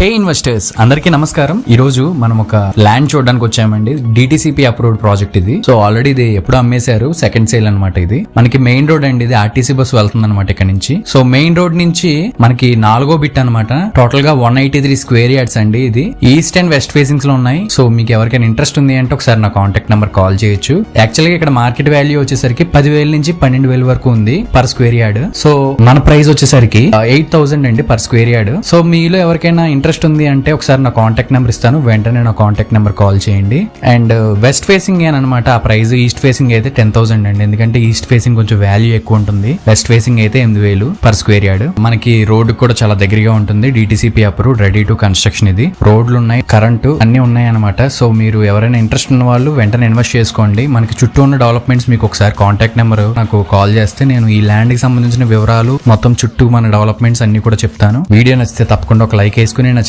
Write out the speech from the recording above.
హే investors అందరికీ నమస్కారం. ఈ రోజు మనం ఒక ల్యాండ్ చూడడానికి వచ్చామండి. డిటిసిపి అప్రూవ్డ్ ప్రాజెక్ట్ ఇది. సో ఆల్రెడీ ఇది ఎప్పుడు అమ్మేశారు. సెకండ్ సేల్ అనమాట ఇది. మనకి మెయిన్ రోడ్ అండి ఇది. ఆర్టీసీ బస్ వెళ్తుంది అనమాట ఇక్కడ నుంచి. సో మెయిన్ రోడ్ నుంచి మనకి నాలుగో బిట్ అన్నమాట. టోటల్గా one eighty three square yards అండి ఇది. ఈస్ట్ అండ్ వెస్ట్ ఫేసింగ్స్లో ఉన్నాయి. సో మీకు ఎవరికైనా ఇంట్రెస్ట్ ఉంది అంటే ఒకసారి నా కాంటాక్ట్ నెంబర్ కాల్ చేయొచ్చు. యాక్చువల్గా ఇక్కడ మార్కెట్ వాల్యూ వచ్చేసరికి పదివేల నుంచి పన్నెండు వేల వరకు ఉంది పర్ స్క్వేర్ యార్డ్ సో మన ప్రైస్ వచ్చేసరికి uh, ఎయిట్ థౌసండ్ అండి పర్ స్క్వేర్ యార్డ్ సో మీలో ఎవరికైనా ఇంట్రెస్ట్ ఇంట్రెస్ట్ ఉంది అంటే ఒకసారి నా కాంటాక్ట్ నెంబర్ ఇస్తాను. వెంటనే నా కాంటాక్ట్ నెంబర్ కాల్ చేయండి. అండ్ వెస్ట్ ఫేసింగ్ అనమాట ఆ ప్రైస్ ఈస్ట్ ఫేసింగ్ అయితే టెన్ థౌసండ్ అండి. ఎందుకంటే ఈస్ట్ ఫేసింగ్ కొంచెం వాల్యూ ఎక్కువ ఉంటుంది. వెస్ట్ ఫేసింగ్ అయితే ఎనిమిది వేలు పర్ స్క్వేర్ యార్డ్ మనకి రోడ్ కూడా చాలా దగ్గరగా ఉంటుంది. DTCP approve ready to construction ఇది. రోడ్లు ఉన్నాయి కరెంటు అన్ని ఉన్నాయి అనమాట సో మీరు ఎవరైనా ఇంట్రెస్ట్ ఉన్న వాళ్ళు వెంటనే ఇన్వెస్ట్ చేసుకోండి. మనకి చుట్టూ ఉన్న డెవలప్మెంట్స్ మీకు ఒకసారి కాంటాక్ట్ నెంబర్ నాకు కాల్ చేస్తే నేను ఈ ల్యాండ్కి సంబంధించిన వివరాలు మొత్తం చుట్టూ మన డెవలప్మెంట్స్ అన్ని కూడా చెప్తాను. వీడియో నచ్చితే తప్పకుండా ఒక లైక్ వేసుకుని